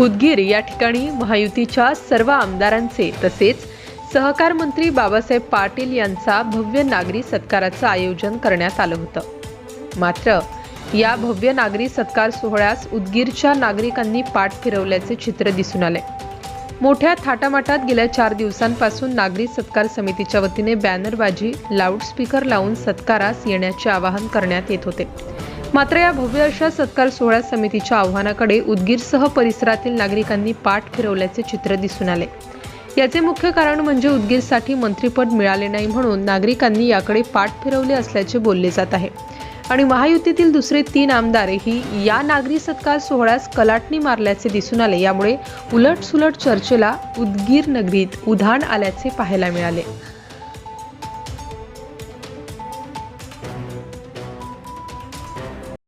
उदगीर या ठिकाणी महायुतीच्या सर्व आमदारांचे तसेच सहकार मंत्री बाबासाहेब पाटील यांचा भव्य नागरी सत्काराचं आयोजन करण्यात आलं होतं. मात्र या भव्य नागरी सत्कार सोहळ्यास उदगीरच्या नागरिकांनी पाठ फिरवल्याचे चित्र दिसून आले. मोठ्या थाटामाटात गेल्या चार दिवसांपासून नागरी सत्कार समितीच्या वतीने बॅनरबाजी लाऊडस्पीकर लावून सत्कारास येण्याचे आवाहन करण्यात येत होते. मात्र या भव्य अशा सत्कार सोहळा समितीच्या आव्हानाकडे उदगीरसह परिसरातील नागरिकांनी पाठ फिरवल्याचे चित्र दिसून आले. याचे मुख्य कारण म्हणजे उदगीरसाठी मंत्रिपद मिळाले नाही म्हणून नागरिकांनी याकडे पाठ फिरवले असल्याचे बोलले जात आहे. आणि महायुतीतील दुसरे तीन आमदारही या नागरी सत्कार सोहळ्यास कलाटणी मारल्याचे दिसून आले. यामुळे उलटसुलट चर्चेला उदगीर नगरीत उधाण आल्याचे पाहायला मिळाले.